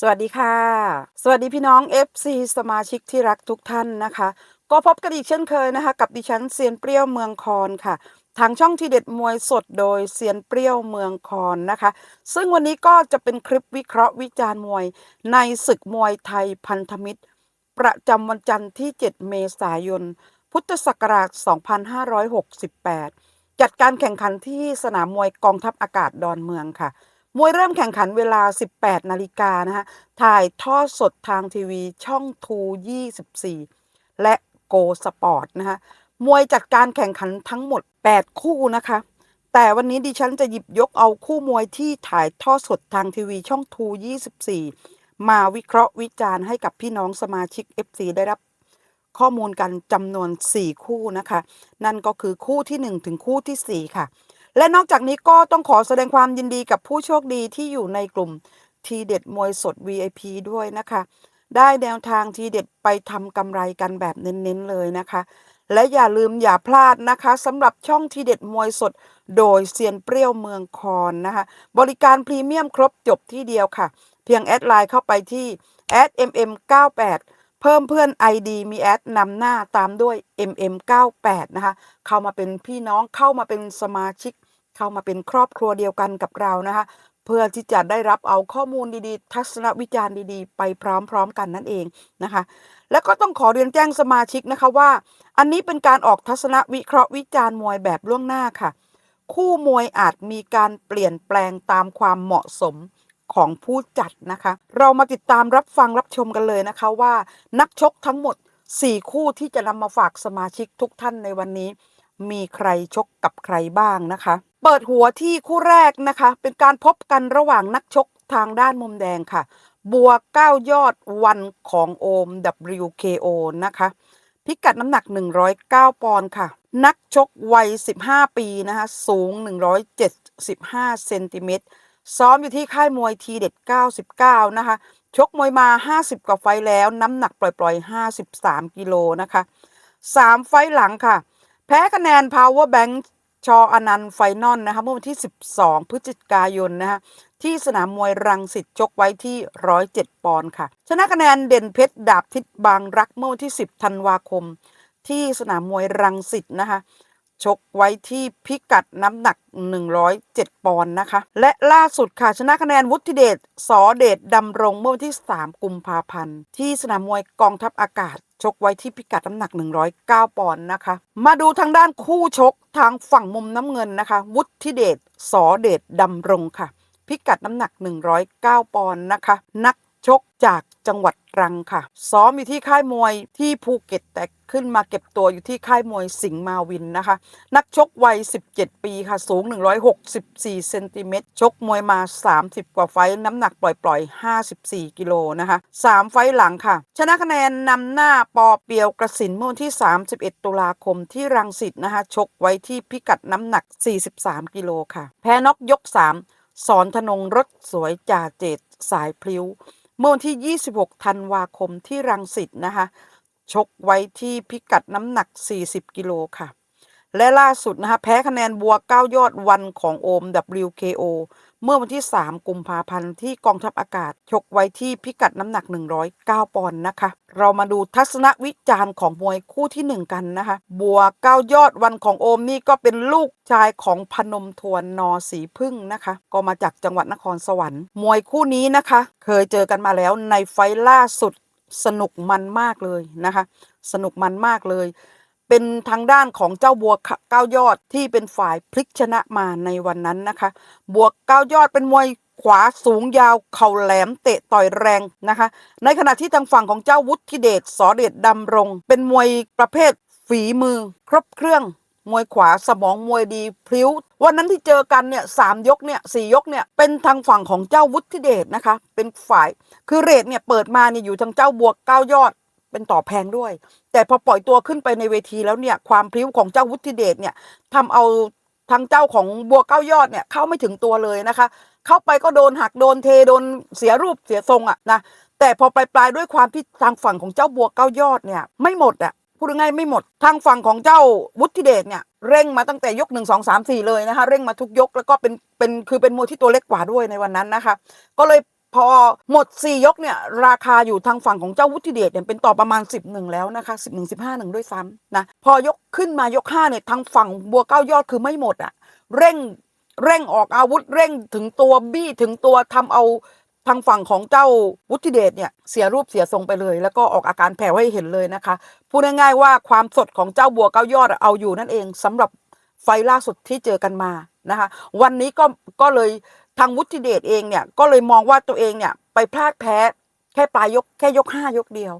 สวัสดีค่ะ สวัสดีพี่น้อง FC สมาชิกที่รักทุกท่านนะคะ ก็พบกันอีกเช่นเคยนะคะ กับดิฉันเซียนเปรี้ยวเมืองคอนค่ะ ทางช่องทีเด็ดมวยสดโดยเซียนเปรี้ยวเมืองคอนนะคะ ซึ่งวันนี้ก็จะเป็นคลิปวิเคราะห์วิจารณ์มวย ในศึกมวยไทยพันธมิตร ประจำวันจันทร์ที่ 7 เมษายน พุทธศักราช 2568 จัดการแข่งขันที่สนามมวยกองทัพอากาศดอนเมืองค่ะ มวยเริ่มแข่งขันเวลา 18 นาฬิกานะคะถ่ายทอดสดทางทีวีช่องทู24 และโกสปอร์ตนะคะมวยจัดการแข่งขันทั้งหมด 8 คู่นะคะ แต่วันนี้ดิฉันจะหยิบยกเอาคู่มวยที่ถ่ายทอดสดทางทีวีช่องทู24 มาวิเคราะห์วิจารณ์ให้กับพี่น้องสมาชิก FC ได้รับข้อมูลกันจำนวน 4 คู่นะคะ นั่นก็คือคู่ที่ 1 ถึงคู่ทีสี่4 ค่ะ และนอกจากนี้ก็ต้องขอแสดงความยินดีกับผู้โชคดีที่อยู่ในกลุ่มทีเด็ดมวยสด VIP ด้วยนะคะ ได้แนวทางทีเด็ดไปทำกำไรกันแบบเน้นๆเลยนะคะ และอย่าลืมอย่าพลาดนะคะสำหรับช่องทีเด็ดมวยสด โดยเซียนเปรี้ยวเมืองคอนนะคะ บริการพรีเมียมครบจบที่เดียวค่ะ เพียงแอดไลน์เข้าไปที่ mm98 เพิ่มเพื่อน ID มีแอดนำหน้าตามด้วย mm98 นะคะ เข้ามาเป็นพี่น้องเข้ามาเป็นสมาชิก เข้ามาเป็นครอบครัวเดียวกันกับเรานะคะ เพื่อที่จะได้รับเอาข้อมูลดีๆ ทัศนวิจารณ์ดีๆ ไปพร้อมๆกันนั่นเองนะคะ แล้วก็ต้องขอเรียนแจ้งสมาชิกนะคะว่า อันนี้เป็นการออกทัศนวิเคราะห์วิจารณ์มวยแบบล่วงหน้าค่ะ คู่มวยอาจมีการเปลี่ยนแปลงตามความเหมาะสมของผู้จัดนะคะ เรามาติดตามรับฟังรับชมกันเลยนะคะว่า นักชกทั้งหมด 4 คู่ที่จะนำมาฝากสมาชิกทุกท่านในวันนี้ มีใครชกกับใครบ้างนะคะ เปิดหัวที่คู่แรกนะคะ เป็นการพบกันระหว่างนักชกทางด้านมุมแดงค่ะ บัวเก้ายอดวันของโอม WKO นะคะ พิกัดน้ำหนัก 109 ปอนด์ค่ะ นักชกวัย 15 ปีนะคะ สูง 175 เซนติเมตร ซ้อมอยู่ที่ค่ายมวยทีเด็ด 99 นะคะ ชกมวยมา 50 กว่าไฟแล้ว น้ำหนักปล่อยๆ 53 กิโลนะคะ 3 ไฟหลังค่ะ แพ้คะแนน Power Bank ชออนันต์ไฟนอลนะคะเมื่อวันที่ 12 พฤศจิกายนนะคะที่สนามมวยรังสิตชกไว้ที่ 107 ปอนด์ค่ะ ชนะคะแนนเด่นเพชรดาบทิศบางรักเมื่อวันที่ 10 ธันวาคม ที่สนามมวยรังสิตนะคะ ชกไว้ที่พิกัดน้ำหนัก 107 ปอนด์นะคะ และล่าสุดค่ะ ชนะคะแนนวุฒิเดชสอเดชดำรงเมื่อวันที่ 3 กุมภาพันธ์ ที่สนามมวยกองทัพอากาศ ชกไว้ที่พิกัดน้ำหนัก 109 ปอนด์นะคะ มาดูทางด้านคู่ชกทางฝั่งมุมน้ำเงินนะคะ วุฒิเดชสอเดชดำรงค่ะ พิกัดน้ำหนัก 109 ปอนด์นะคะ นัก ชกจากจังหวัดตรังค่ะ ซ้อมอยู่ที่ค่ายมวยที่ภูเก็ตแต่ขึ้นมาเก็บตัวอยู่ที่ค่ายมวยสิงห์มาวินนะคะ นักชกวัย 17 ปีค่ะ สูง 164 เซนติเมตร ชกมวยมา 30 กว่าไฟน้ำหนักปล่อยๆ 54 กิโลนะคะ 3 ไฟหลังค่ะ ชนะคะแนนนำหน้าปอเปียวกระสินเมื่อวันที่ 31 ตุลาคมที่รังสิตนะคะ ชกไว้ที่พิกัดน้ำหนัก 43 กิโลค่ะ แพ้น็อกยก 3 สอนธนงรถสวยจ่าเจตสายพลิ้ว เมื่อวันที่ 26 ธันวาคมที่รังสิตนะคะ ชกไว้ที่พิกัดน้ำหนัก 40 กิโลค่ะ และล่าสุดนะคะแพ้คะแนนบัวเก้ายอดวันของโอม WKO เมื่อวันที่ 3 กุมภาพันธ์ที่กองทัพอากาศ ชกไว้ที่พิกัดน้ำหนัก 109 ปอนด์นะคะ เรามาดูทัศนวิจารณ์ของมวยคู่ที่ 1 กันนะคะ บัวเก้ายอดวันของโอมนี่ก็เป็นลูกชายของพนมทวนนอสีพึ่งนะคะ ก็มาจากจังหวัดนครสวรรค์ มวยคู่นี้นะคะ เคยเจอกันมาแล้วในไฟล์ล่าสุดสนุกมันมากเลยนะคะ สนุกมันมากเลย เป็นทางด้านของเจ้าบัวเก้ายอดที่เป็นฝ่ายพลิกชนะมาในวันนั้นนะคะบวกเก้ายอดเป็นมวยขวาสูงยาวเข่าแหลมเตะต่อยแรงนะคะ ในขณะที่ทางฝั่งของเจ้าวุฒิเดชสอเดชดำรง เป็นมวยประเภทฝีมือ ครบเครื่องมวยขวาสมองมวยดีพลิ้ว วันนั้นที่เจอกันเนี่ยสามยกเนี่ยสี่ยกเนี่ยเป็นทางฝั่งของเจ้าวุฒิเดชนะคะ เป็นฝ่ายคือเรทเนี่ยเปิดมาเนี่ยอยู่ทางเจ้าบวกเก้ายอด เป็นต่อแพงด้วย แต่พอปล่อยตัวขึ้นไปในเวทีแล้วเนี่ย ความพลิ้วของเจ้าวุฒิเดชเนี่ยทำเอาทางเจ้าของบัวเก้ายอดเนี่ยเข้าไม่ถึงตัวเลยนะคะ เข้าไปก็โดนหักโดนเทโดนเสียรูปเสียทรงอะนะแต่พอปลายปลายๆด้วยความที่ทางฝั่งของเจ้าบัวเก้ายอดเนี่ยไม่หมดอะพูดง่ายๆไม่หมด ทางฝั่งของเจ้าวุฒิเดชเนี่ยเร่งมาตั้งแต่ยกหนึ่งสองสามสี่เลยนะคะ เร่งมาทุกยกแล้วก็เป็นเป็นคือเป็นมวยที่ตัวเล็กกว่าด้วยในวันนั้นนะคะ ก็เลย พอหมด 4 ยกเนี่ยราคาอยู่ทางฝั่งของเจ้าวุฒิเดชเนี่ยเป็นต่อประมาณ 10หนึ่งแล้วนะคะ10หนึ่ง15หนึ่งด้วยซ้ำนะพอยกขึ้นมายก5เนี่ยทางฝั่งบัวเก้ายอดคือไม่หมดอะเร่งเร่งออกอาวุธเร่งถึงตัวบี้ถึงตัวทำเอาทางฝั่งของเจ้าวุฒิเดชเนี่ยเสียรูปเสียทรงไปเลย แล้วก็ออกอาการแผ่วให้เห็นเลยนะคะพูดง่ายๆว่าความสดของเจ้าบัวเก้ายอดเอาอยู่นั่นเองสำหรับไฟล่าสุดที่เจอกันมานะคะ วันนี้ก็ก็เลย ทางวุฒิเดชเองเนี่ยก็เลยมองว่าตัวเองเนี่ยไปพลาดแพ้แค่ปลายยกแค่ยกห้ายกเดียว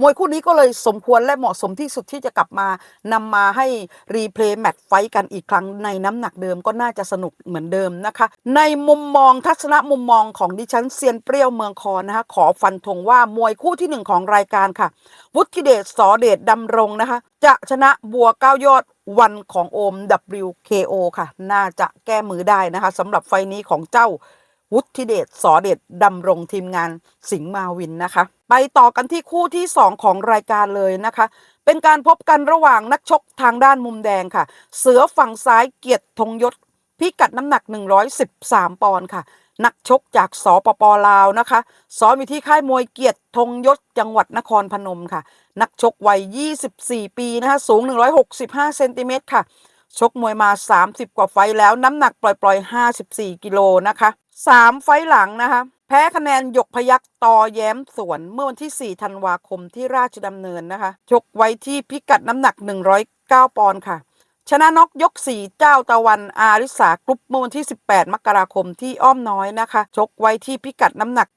มวยคู่นี้ก็เลยสมควรและเหมาะสมที่สุดที่จะกลับมานำมาให้รีเพลย์แมตช์ไฟท์กันอีกครั้งในน้ำหนักเดิมก็น่าจะสนุกเหมือนเดิมนะคะ ในมุมมองทัศนมุมมองของดิฉันเซียนเปรี้ยวเมืองคอนนะคะขอฟันธงว่ามวยคู่ที่หนึ่งของรายการค่ะ วุฒิเดชสอเดชดำรงนะคะ จะชนะบัวเก้ายอดวันของโอม WKO ค่ะ น่าจะแก้มือได้นะคะสำหรับไฟนี้ของเจ้า วุฒิเดชสอเดชดำรงทีมงานสิงห์มาวินนะคะ ไปต่อกันที่คู่ที่ 2 ของรายการเลยนะคะ เป็นการพบกันระหว่างนักชกทางด้านมุมแดงค่ะ เสือฝั่งซ้ายเกียรติธงยศ พิกัดน้ำหนัก 113 ปอนด์ค่ะ นักชกจากสปปลาวนะคะซ้อมอยู่ที่ค่ายมวยเกียรติธงยศจังหวัดนครพนมค่ะ นักชกวัย 24 ปีนะคะสูง 165 เซนติเมตรค่ะชกมวยมา 30 กว่าไฟแล้วน้ำหนักปล่อยๆ 54 กิโลนะคะ 3ไฟหลังนะคะแพ้คะแนนหยกพยักตอแย้มสวนเมื่อวันที่ 4 ธันวาคมที่ราชดำเนินนะคะ ชกไว้ที่พิกัดน้ำหนัก 109 ปอนด์ค่ะ ชนะนกยก 4 เจ้าตะวันอาริสากรุ๊ปเมื่อวันที่ 18 มกราคมที่อ้อมน้อยนะคะ ชกไว้ที่พิกัดน้ำหนัก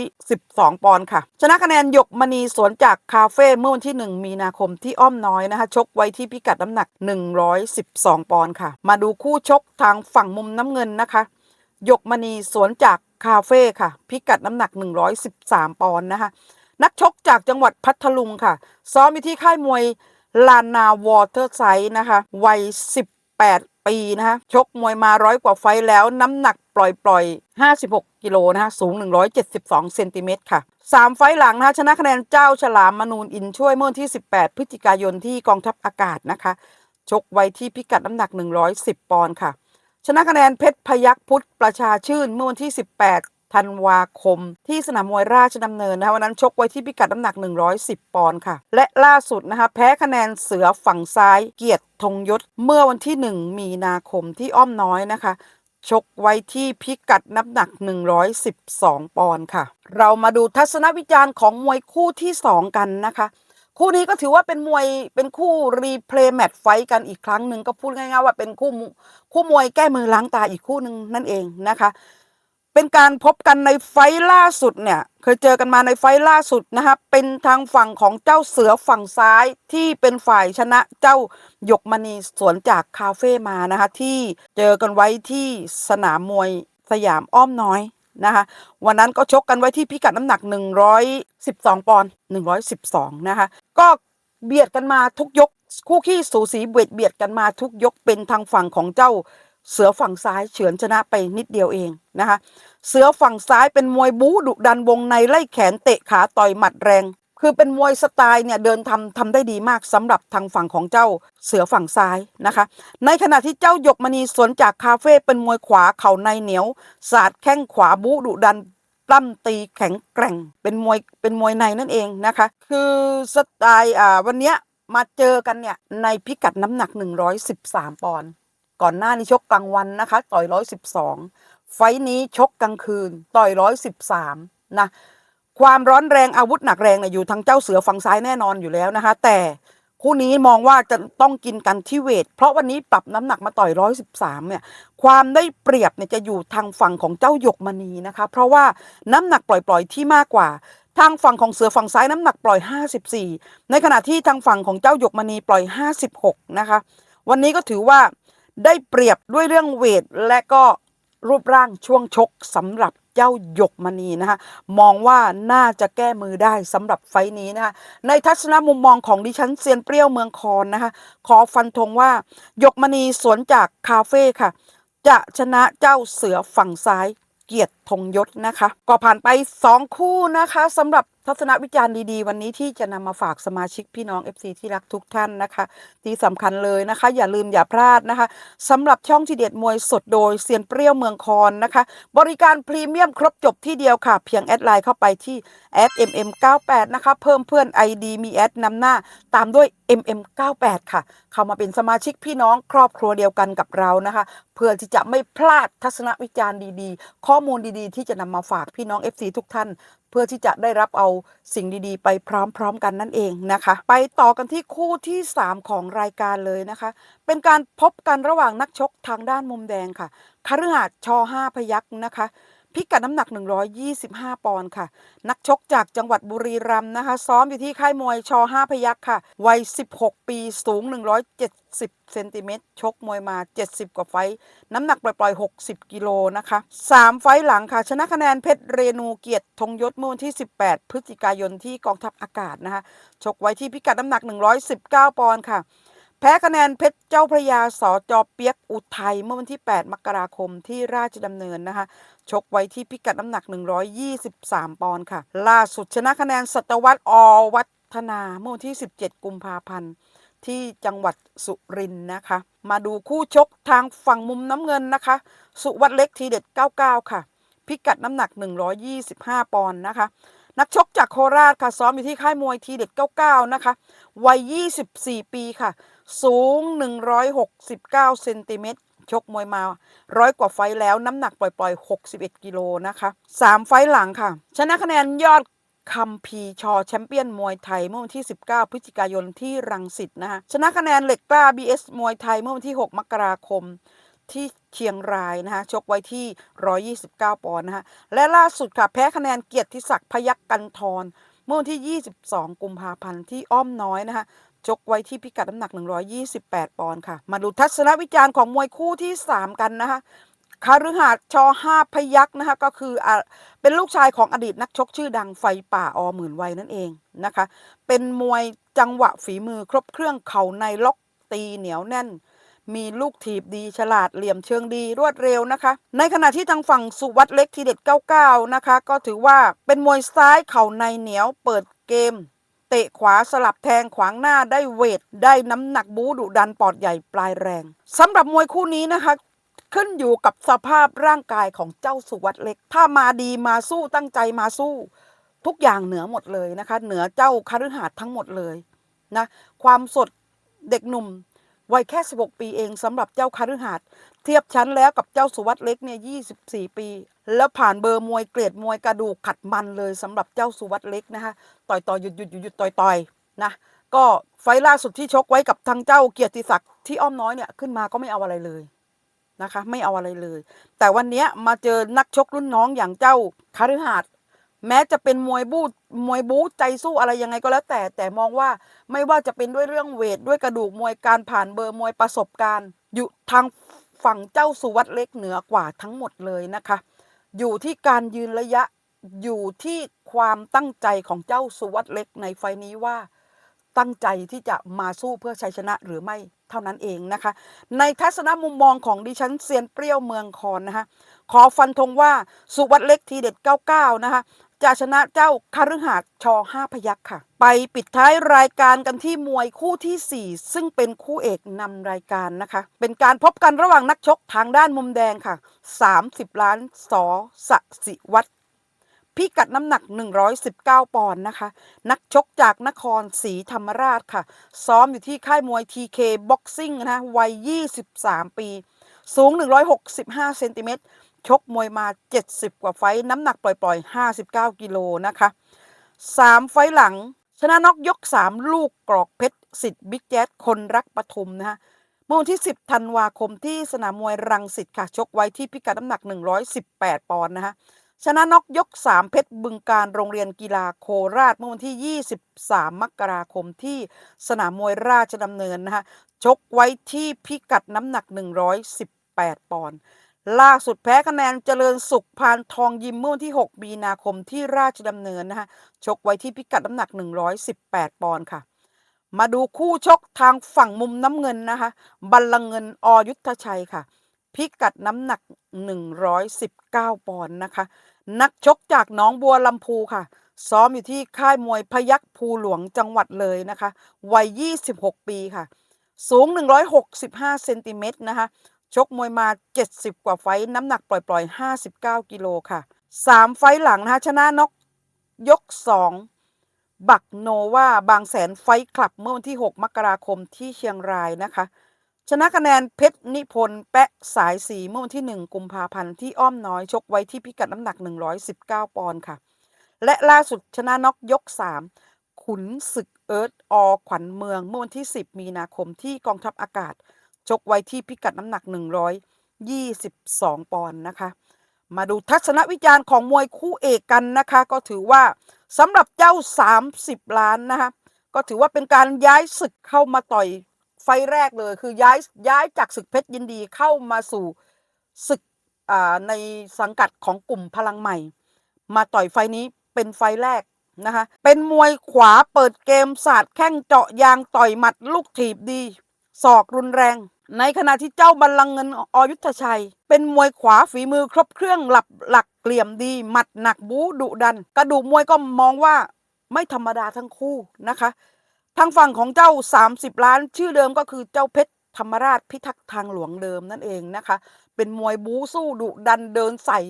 112 ปอนด์ค่ะ ชนะคะแนนหยกมณีสวนจากคาเฟ่เมื่อวันที่ 1 มีนาคมที่อ้อมน้อยนะคะ ชกไว้ที่พิกัดน้ำหนัก 112 ปอนด์ค่ะ มาดูคู่ชกทางฝั่งมุมน้ำเงินนะคะ ยกมณีสวนจากคาเฟ่ค่ะ พิกัดน้ำหนัก 113 ปอนด์นะคะ นักชกจากจังหวัดพัทลุงค่ะ ซ้อมอยู่ที่ค่ายมวยลานนาวอเตอร์ไซด์นะคะ วัย 18 ปีนะคะชกมวยมาร้อยกว่าไฟแล้วน้ำหนักปล่อยๆ56 กิโลนะคะสูง 172 เซนติเมตรค่ะ 3 ไฟหลังนะคะชนะคะแนนเจ้าฉลามมนูนอินช่วยเมื่อวันที่ 18 พฤศจิกายนที่กองทัพอากาศนะคะ ชกไว้ที่พิกัดน้ำหนัก 110 ปอนด์ค่ะ ชนะคะแนนเพชรพยักพุทธประชาชื่นเมื่อวันที่ 18ธันวาคม ที่สนามมวยราชดำเนินนะคะวันนั้นชกไว้ที่พิกัดน้ำหนัก 110 ปอนด์ค่ะ และล่าสุดนะคะแพ้คะแนนเสือฝั่งซ้ายเกียรติธงยศ เมื่อวันที่ 1 มีนาคมที่อ้อมน้อยนะคะชกไว้ที่พิกัดน้ำหนัก 112 ปอนด์ค่ะ เรามาดูทัศนวิจารณ์ของมวยคู่ที่ 2 กันนะคะ คู่นี้ก็ถือว่าเป็นมวยเป็นคู่รีเพลย์แมตช์ไฟท์กันอีกครั้งหนึ่งก็พูดง่ายๆว่าเป็นคู่คู่มวยแก้มือล้างตาอีกคู่หนึ่งนั่นเองนะคะ เป็นการพบกันในไฟล่าสุดเนี่ย เคยเจอกันมาในไฟล่าสุดนะคะเป็นทางฝั่งของเจ้าเสือฝั่งซ้ายที่เป็นฝ่ายชนะเจ้าหยกมณีสวนจากคาเฟ่มานะคะที่เจอกันไว้ที่สนามมวยสยามอ้อมน้อย นะคะ วันนั้นก็ชกกันไว้ที่พิกัดน้ำหนัก 112 ปอนด์112 นะคะ ก็เบียดกันมาทุกยกคู่ขี้สูสีเบียดเบียดกันมาทุกยกเป็นทางฝั่งของเจ้าเสือฝั่งซ้ายเฉือนชนะไปนิดเดียวเองนะคะ เสือฝั่งซ้ายเป็นมวยบู๊ดุดันวงในไล่แขนเตะขาต่อยหมัดแรง คือเป็นมวยสไตล์เนี่ยเดินทำทำได้ดีมากสำหรับทางฝั่งของเจ้าเสือฝั่งซ้ายนะคะ ในขณะที่เจ้าหยกมณีสวนจากคาเฟ่เป็นมวยขวาเข่าในเหนียวสาดแข้งขวาบู๊ดุดันปล้ำตีแข็งแกร่ง เป็นมวยเป็นมวยในนั่นเองนะคะ คือสไตล์อ่าวันเนี้ยมาเจอกันเนี่ยในพิกัดน้ำหนัก 113 ปอนด์ก่อนหน้านี้ชกกลางวันนะคะ ต่อย 112 ไฟท์นี้ชกกลางคืน ต่อย 113 นะ ความร้อนแรงอาวุธหนักแรงเนี่ยอยู่ทางเจ้าเสือฝั่งซ้ายแน่นอนอยู่แล้วนะคะ แต่คู่นี้มองว่าจะต้องกินกันที่เวท เพราะวันนี้ปรับน้ำหนักมาต่อย113เนี่ยความได้เปรียบเนี่ยจะอยู่ทางฝั่งของเจ้าหยกมณีนะคะ เพราะว่าน้ำหนักปล่อยๆที่มากกว่าทางฝั่งของเสือฝั่งซ้ายน้ำหนักปล่อย 54 ในขณะที่ทางฝั่งของเจ้าหยกมณีปล่อย 56 นะคะ วันนี้ก็ถือว่าได้เปรียบด้วยเรื่องเวทและก็รูปร่างช่วงชกสำหรับ เจ้าหยกมณีนะคะมองว่าน่าจะแก้มือได้สำหรับไฟนี้นะคะในทัศนมุมมองของดิฉันเซียนเปรี้ยวเมืองคอนนะคะขอฟันธงว่าหยกมณีสวนจากคาเฟ่ค่ะ จะชนะเจ้าเสือฝั่งซ้ายเกียรติธงยศนะคะ ก็ผ่านไป 2 คู่นะคะสำหรับ ทัศนวิจารณ์ดีๆ วันนี้ที่จะนำมาฝากสมาชิกพี่น้อง FC ที่รักทุกท่านนะคะที่สำคัญเลยนะคะ อย่าลืมอย่าพลาดนะคะสำหรับช่องทีเด็ดมวยสดโดยเซียนเปรี้ยวเมืองคอนนะคะ บริการพรีเมียมครบจบที่เดียวค่ะ เพียงแอดไลน์เข้าไปที่ @mm98 นะคะ เพิ่มเพื่อน ID มีแอดนำหน้าตามด้วย mm98 ค่ะ เข้ามาเป็นสมาชิกพี่น้องครอบครัวเดียวกันกับเรานะคะ เพื่อที่จะไม่พลาดทัศนวิจารณ์ดีๆ ข้อมูลดีๆ ที่จะนำมาฝากพี่น้อง FC ทุกท่าน พื่อที่จะได้รับเอาสิ่งดีๆ ไปพร้อมๆกันนั่นเองนะคะ ไปต่อกันที่คู่ที่ 3 ของรายการเลยนะคะ เป็นการพบกันระหว่างนักชกทางด้านมุมแดงค่ะคฤหาสน์ช5พยักษ์นะคะ พิกัดน้ำหนัก 125 ปอนด์ค่ะ นักชกจากจังหวัดบุรีรัมย์นะคะ ซ้อมอยู่ที่ค่ายมวยช5พยักษ์ค่ะ วัย 16 ปีสูง 170เซนติเมตรชกมวยมา 70 กว่าไฟ น้ำหนักปล่อย ๆ 60 กิโลนะคะ 3 ไฟหลังค่ะ ชนะคะแนนเพชรเรนูเกียรติธงยศเมื่อวันที่ 18 พฤศจิกายนที่กองทัพอากาศนะคะ ชกไว้ที่พิกัดน้ำหนัก 119 ปอนด์ค่ะแพ้คะแนนเพชรเจ้าพระยาสอจอเปียกอุทัยเมื่อวันที่ 8 มกราคมที่ราชดำเนินนะคะ ชกไว้ที่พิกัดน้ำหนัก 123 ปอนด์ค่ะ ล่าสุดชนะคะแนนสัตวัตอวัฒนาเมื่อวันที่ 17 กุมภาพันธ์ที่จังหวัดสุรินทร์นะคะ มาดูคู่ชกทางฝั่งมุมน้ำเงินนะคะ สุวัตเล็กทีเด็ด 99 ค่ะ พิกัดน้ำหนัก 125 ปอนด์นะคะ นักชกจากโคราชค่ะ ซ้อมอยู่ที่ค่ายมวยทีเด็ด 99 นะคะ วัย 24 ปีค่ะ สูง 169 เซนติเมตร ชกมวยมาร้อยกว่าไฟแล้วน้ำหนักปล่อยๆ 61 กิโลนะคะ3ไฟหลังค่ะ ชนะคะแนนยอดคัมพีชอแชมเปี้ยนมวยไทยเมื่อวันที่ 19 พฤศจิกายนที่รังสิตนะคะชนะคะแนนเหล็กกล้า BS มวยไทยเมื่อวันที่ 6 มกราคมที่เชียงรายนะคะชกไว้ที่ 129 ปอนด์นะคะและล่าสุดค่ะ แพ้คะแนนเกียรติศักดิ์พยักกันทรเมื่อวันที่ 22 กุมภาพันธ์ที่อ้อมน้อยนะคะ ชกไว้ที่พิกัดน้ำหนัก 128 ปอนด์ค่ะ มาดูทัศนวิจารณ์ของมวยคู่ที่ 3 กันนะคะคาฤหาสน์ช5พยักษ์นะคะ ก็คืออเป็นลูกชายของอดีตนักชกชื่อดังไฟป่าอหมื่นวัยนั่นเองนะคะ เป็นมวยจังหวะฝีมือครบเครื่องเข่าในล็อกตีเหนียวแน่น มีลูกถีบดีฉลาดเหลี่ยมเชิงดีรวดเร็วนะคะ ในขณะที่ทางฝั่งสุวัตเล็กทีเด็ด 99 นะคะ ก็ถือว่าเป็นมวยซ้ายเข่าในเหนียวเปิดเกม ตะขวาสลับแทงขวางหน้าได้เวท ได้น้ำหนักบูดุดันปอดใหญ่ปลายแรงสำหรับมวยคู่นี้นะคะ ขึ้นอยู่กับสภาพร่างกายของเจ้าสุวัสด์เล็ก ถ้ามาดีมาสู้ตั้งใจมาสู้ ทุกอย่างเหนือหมดเลยนะคะ เหนือเจ้าคฤหาสน์ทั้งหมดเลยนะความสดเด็กหนุ่ม วัยแค่ 16 ปีเองสำหรับเจ้าคฤหาสน์เทียบชั้นแล้วกับเจ้าสุวัตเล็กเนี่ย 24 ปี แล้วผ่านเบอร์มวยเกรดมวยกระดูกขัดมันเลยสำหรับเจ้าสุวัตเล็กนะคะต่อยต่อยหยุดหยุดหยุดหยุดต่อยต่อยนะก็ไฟล่าสุดที่ชกไว้กับทางเจ้าเกียรติศักดิ์ที่อ้อมน้อยเนี่ยขึ้นมาก็ไม่เอาอะไรเลยนะคะ ไม่เอาอะไรเลย แต่วันนี้มาเจอนักชกรุ่นน้องอย่างเจ้าคฤหาสน์ แม้จะเป็นมวยบูมวยบูใจสู้อะไรยังไงก็แล้วแต่ แต่มองว่าไม่ว่าจะเป็นด้วยเรื่องเวทด้วยกระดูกมวยการผ่านเบอร์มวยประสบการณ์ อยู่ทางฝั่งเจ้าสุวัตเล็กเหนือกว่าทั้งหมดเลยนะคะ อยู่ที่การยืนระยะอยู่ที่ความตั้งใจของเจ้าสุวัตเล็กในไฟล์นี้ว่าตั้งใจที่จะมาสู้เพื่อชัยชนะหรือไม่เท่านั้นเองนะคะ ในทัศนมุมมองของดิฉันเซียนเปรี้ยวเมืองคอนนะคะขอฟันธงว่าสุวัตเล็กทีเด็ด 99 นะคะ จะชนะเจ้าคฤหาสน์ช5พยักษ์ค่ะ ไปปิดท้ายรายการกันที่มวยคู่ทีสี่ 4 ซึ่งเป็นคู่เอกนำรายการนะคะ เป็นการพบกันระหว่างนักชกทางด้านมุมแดงค่ะ 30 ล้านสอสสิวัตรพิกัดน้ำหนัก 119 ปอนด์นะคะ นักชกจากนครศรีธรรมราชค่ะ ซ้อมอยู่ที่ค่ายมวย TK Boxing นะวัย 23 ปี สูง 165 เซนติเมตร ชกมวยมา 70 กว่าไฟน้ำหนักปล่อยๆ 59 กิโลนะคะ3ไฟหลัง ชนะน็อกยก3ลูกกรอกเพชรสิทธิ์บิ๊กแจ๊ดคนรักปทุมนะคะเมื่อวันที่ 10 ธันวาคมที่สนามมวยรังสิตค่ะ ชกไว้ที่พิกัดน้ำหนัก 118 ปอนด์นะคะชนะน็อกยก 3 เพชรบึงการโรงเรียนกีฬาโคราชเมื่อวันที่ 23 มกราคมที่สนามมวยราชดำเนินนะคะชกไว้ที่พิกัดน้ำหนัก 118 ปอนด์ ล่าสุดแพ้คะแนนเจริญสุขพานทองยิมเมื่อวันที่ 6 มีนาคมที่ราชดำเนินนะคะชกไว้ที่พิกัดน้ำหนัก 118 ปอนด์ค่ะ มาดูคู่ชกทางฝั่งมุมน้ำเงินนะคะ บัลลังก์เงินอยุทธชัยค่ะ พิกัดน้ำหนัก 119 ปอนด์นะคะ นักชกจากหนองบัวลำพูค่ะ ซ้อมอยู่ที่ค่ายมวยพยัคฆ์ภูหลวงจังหวัดเลยนะคะ วัย 26 ปีค่ะ สูง 165 เซนติเมตรนะคะ ชกมวยมา 70 กว่าไฟน้ำหนักปล่อย ๆ 59 กิโลค่ะ 3 ไฟหลังนะคะชนะนกยก 2 บักโนวาบางแสนไฟคลับเมื่อวันที่ 6 มกราคมที่เชียงรายนะคะ ชนะคะแนนเพชรนิพนธ์แปะสายสีเมื่อวันที่ 1 กุมภาพันธ์ที่อ้อมน้อยชกไว้ที่พิกัดน้ำหนัก 119 ปอนด์ค่ะ และล่าสุดชนะนกยก 3 ขุนศึกเอิร์ธอขวัญเมืองเมื่อวันที่ 10 มีนาคมที่กองทัพอากาศ ชกไว้ที่พิกัดน้ำหนัก 122 ปอนด์นะคะ มาดูทัศนวิจารณ์ของมวยคู่เอกกันนะคะ ก็ถือว่าสำหรับเจ้า 30 ล้านนะคะก็ถือว่าเป็นการย้ายศึกเข้ามาต่อยไฟแรกเลย คือย้ายย้ายจากศึกเพชรยินดีเข้ามาสู่ศึกในสังกัดของกลุ่มพลังใหม่ มาต่อยไฟนี้เป็นไฟแรกนะคะเป็นมวยขวาเปิดเกมศาสตร์แข้งเจาะยางต่อยหมัดลูกถีบดี ศอกรุนแรง ในขณะที่เจ้าบัลลังก์เงินอยุทธชัย เป็นมวยขวาฝีมือครบเครื่องหลับหลักเกลี่ยมดี หมัดหนักบูดุดัน กระดูกมวยก็มองว่าไม่ธรรมดาทั้งคู่นะคะ ทางฝั่งของเจ้า 30 ล้าน ชื่อเดิมก็คือเจ้าเพชรธรรมราชพิทักษ์ทางหลวงเดิมนั่นเองนะคะ เป็นมวยบูสู้ดุดันเดินใส่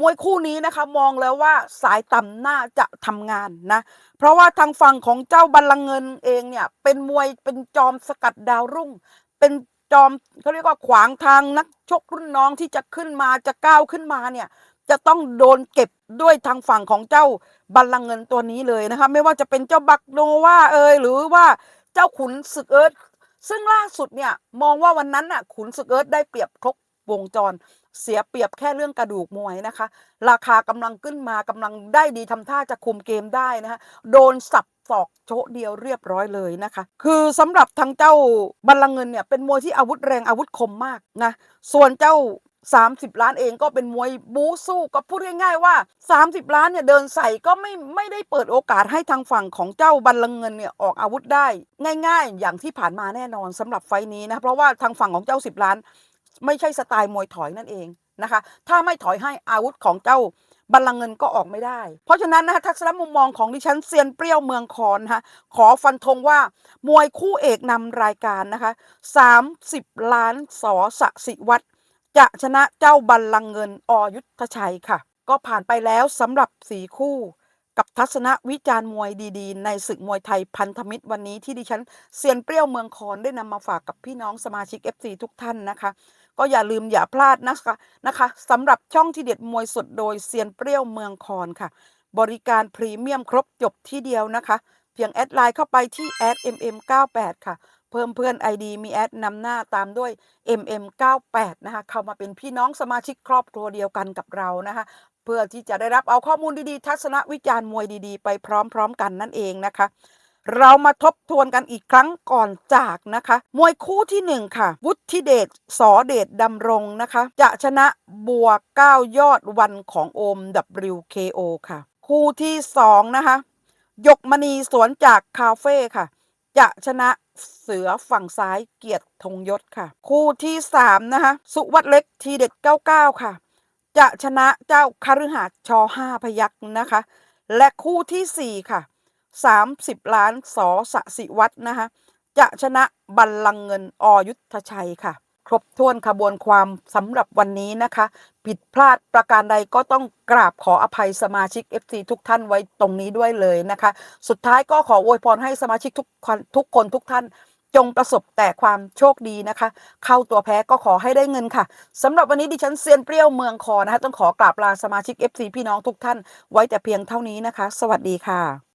มวยคู่นี้นะคะมองแล้วว่าสายต่ำน่าจะทำงานนะ เพราะว่าทางฝั่งของเจ้าบัลลังก์เงินเองเนี่ยเป็นมวยเป็นจอมสกัดดาวรุ่ง เป็น จอมเขาเรียกว่าขวางทางนักชกรุ่นน้องที่จะขึ้นมาจะก้าวขึ้นมาเนี่ยจะต้องโดนเก็บด้วยทางฝั่งของเจ้าบัลลังก์เงินตัวนี้เลยนะคะไม่ว่าจะเป็นเจ้าบักโนวาเอยหรือว่าเจ้าขุนศึกเอิร์ธซึ่งล่าสุดเนี่ยมองว่าวันนั้นน่ะขุนศึกเอิร์ธได้เปรียบครบวงจร เสียเปรียบแค่เรื่องกระดูกมวยนะคะ ราคากำลังขึ้นมากำลังได้ดีทำท่าจะคุมเกมได้นะคะโดนสับ ศอกโชเดียวเรียบร้อยเลยนะคะ คือสำหรับทางเจ้าบัลลังก์เงินเนี่ยเป็นมวยที่อาวุธแรงอาวุธคมมากนะ ส่วนเจ้า 30 ล้านเองก็เป็นมวยบูสู้ก็พูดง่ายๆว่า 30 ล้านเนี่ยเดินใส่ก็ไม่ไม่ได้เปิดโอกาสให้ทางฝั่งของเจ้าบัลลังก์เงินเนี่ยออกอาวุธได้ ง่าย ๆ อย่างที่ผ่านมาแน่นอนสำหรับไฟนี้นะเพราะว่าทางฝั่งของเจ้า 10 ล้าน ไม่ใช่สไตล์มวยถอยนั่นเองนะคะ ถ้าไม่ถอยให้อาวุธของเจ้า บัลลังก์เงินก็ออกไม่ได้ เพราะฉะนั้นนะคะทัศนมุมมองของดิฉันเซียนเปรี้ยวเมืองคอนนะคะขอฟันธงว่ามวยคู่เอกนำรายการนะคะ 30 ล้านสอสสิวัตรจะชนะเจ้าบัลลังก์เงินอยุทธชัยค่ะ ก็ผ่านไปแล้วสำหรับสีคู่กับทัศนวิจารณ์มวยดีๆ ในศึกมวยไทยพันธมิตรวันนี้ที่ดิฉันเซียนเปรี้ยวเมืองคอนได้นำมาฝากกับพี่น้องสมาชิก FC ทุกท่านนะคะ ก็อย่าลืมอย่าพลาดนะคะนะคะสำหรับช่องที่เด็ดมวยสดโดยเซียนเปรี้ยวเมืองคอนค่ะ บริการพรีเมียมครบจบที่เดียวนะคะ เพียงแอดไลน์เข้าไปที่แอด mm98 ค่ะ เพิ่มเพื่อน ID มีแอดนำหน้าตามด้วย mm98 นะคะ เข้ามาเป็นพี่น้องสมาชิกครอบครัวเดียวกันกับเรานะคะเพื่อที่จะได้รับเอาข้อมูลดีๆ ทัศนวิจารณ์มวยดีๆ ไปพร้อมๆกันนั่นเองนะคะ เรามาทบทวนกันอีกครั้งก่อนจากนะคะ มวยคู่ที่หนึ่งค่ะ วุฒิเดชสอเดชดำรงนะคะ จะชนะบัวก้ายอดวันของโอม WKO ค่ะ คู่ที่สองนะคะยกมณีสวนจากคาเฟ่ค่ะ จะชนะเสือฝั่งซ้ายเกียรติธงยศค่ะ คู่ที่สามนะคะ สุวัตเล็กทีเด็ด 99 ค่ะ จะชนะเจ้าคฤหาสน์ชอห้าพยักษ์นะคะ และคู่ที่สี่ค่ะ 30 ล้านสอสสิวัตรนะคะจะชนะบัลลังเงินอยุทธชัยค่ะ ครบถ้วนขบวนความสำหรับวันนี้นะคะ ผิดพลาดประการใดก็ต้องกราบขออภัยสมาชิก FC ทุกท่านไว้ตรงนี้ด้วยเลยนะคะ สุดท้ายก็ขออวยพรให้สมาชิกทุกคนทุกคนทุกท่านจงประสบแต่ความโชคดีนะคะ เข้าตัวแพ้ก็ขอให้ได้เงินค่ะสำหรับวันนี้ดิฉันเซียนเปรี้ยวเมืองคอนะคะ ต้องขอกราบลาสมาชิก FC พี่น้องทุกท่านไว้แต่เพียงเท่านี้นะคะ สวัสดีค่ะ